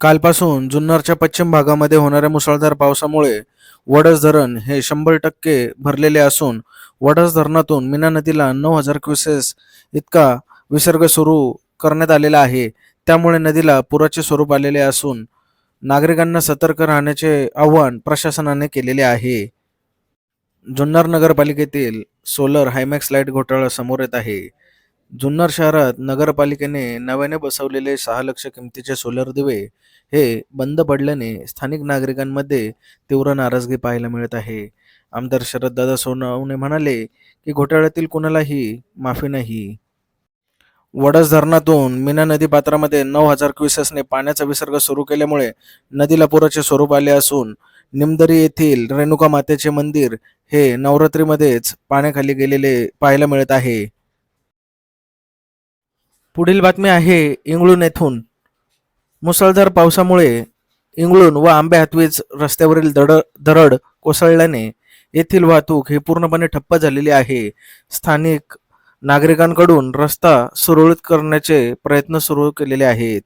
कालपासून जुन्नरच्या पश्चिम भागामध्ये होणाऱ्या मुसळधार पावसामुळे वडस धरण हे शंभर टक्के भरलेले असून वडस धरणातून मीना नदीला नऊ हजार क्युसेस इतका विसर्ग सुरू करण्यात आलेला आहे. त्यामुळे नदीला पुराचे स्वरूप आलेले असून नागरिकांना सतर्क राहण्याचे आव्हान प्रशासनाने केलेले आहे. जुन्नर नगरपालिकेतील सोलर हायमॅक्स लाइट घोटाळा समोर येत आहे. जुन्नर शहरात नगरपालिकेने नव्याने बसवलेले सहा लक्ष किमतीचे सोलर दिवे हे बंद पडल्याने स्थानिक नागरिकांमध्ये तीव्र नाराजगी पाहायला मिळत आहे. आमदार शरददादा सोनवणे म्हणाले की घोटाळ्यातील कुणालाही माफी नाही. वडस धरणातून मीना नदी पात्रामध्ये नऊ हजार क्युसेसने पाण्याचा विसर्ग सुरू केल्यामुळे नदीला पुराचे स्वरूप आले असून निमदरी येथील रेणुका मातेचे मंदिर हे नवरात्रीमध्येच पाण्याखाली गेलेले पाहायला मिळत आहे. पुढील बातमी आहे इंगळून येथून. मुसळधार पावसामुळे इंगळून व आंबे हातवीज रस्त्यावरील दड दरड कोसळल्याने येथील वाहतूक ही पूर्णपणे ठप्प झालेली आहे. स्थानिक नागरिकांकडून रस्ता सुरळीत करण्याचे प्रयत्न सुरू केलेले आहेत.